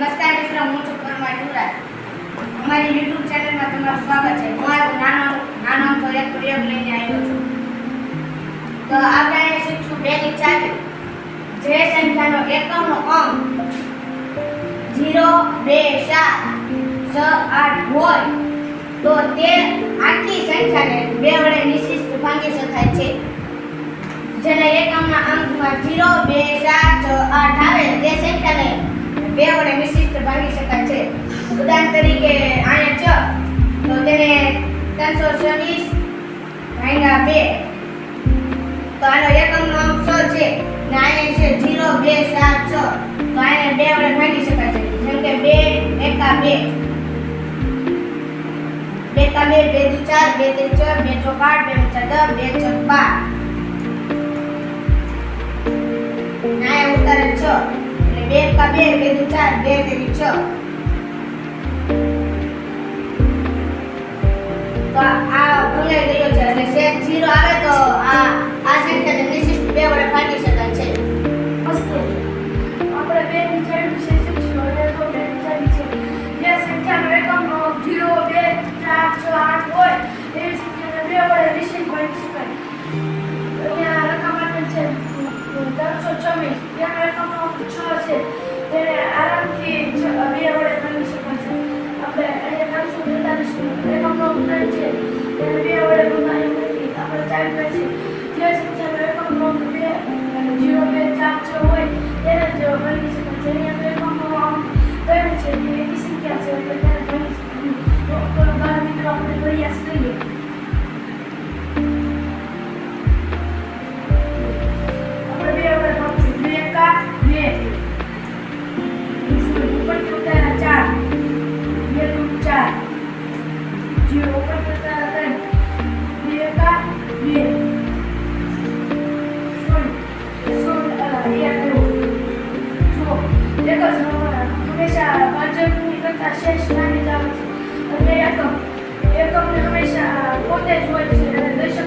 નમસ્કાર મિત્રો, હું છું પરમાર યુવરાજ અમારી યુટ્યુબ ચેનલમાં તમારું સ્વાગત છે. હું આજે નાનો નાનો અમથો એક પ્રયોગ લઈને આવ્યો છું. તો આપણે શીખશું બે ચાલે જે સંખ્યાનો એકમનો અંક જીરો બે, સાત, છ, આઠ હોય, તો તે આખી સંખ્યાને બે વડે નિશિષ્ટ ભાંગી શકાય છે. જેના એકમના અંકમાં જીરો બે, સાત વિશિષ્ટ શકાય છે. ઉદાહરણ તરીકે અહીંયા ચ તો તેને ત્રણસો છવ્વીસ ભાંગ્યા બે. તો આનો એકમનો અંક છ છે. ને અહીંયા છે જીરો, બે સાત છ. તો આને બે વડે ભાંગી શકાય છે. જેમ કે બે, એકા બે. બે કા બે બે દુ ચાર, બે ત્રણ છ, બે છ આઠ બે ચાર દસ, બે છ બાર. ના ઉતારે છ. બે કા બે બે દુ ચાર, બે તેરી છ. તો આ ભંગાઈ ગયો છે એટલે શેષ જીરો આવે તો આ આ સંખ્યાને નિશિષ્ટ બે વડે છ. તેને આરામથી બે વડે ભાગી છે આપણે અહીંયા ત્રણસો બેતાલીસ એકમનો ત્રણ છે. તેને બે વડે ભગાયું નથી. આપણે ચાર છે. જે સંખ્યાનો એકમનો જીરો ઉતાર્યા ત્રણ બે એકા બે શૂન્ય શૂન્ય અ, એક એવું જુઓ એક જ નંબર હંમેશા ભાજપની કરતા શેષ નાની જ આવે છે અને એકમ એકમને હંમેશા પોતે જ હોય છે અને દશક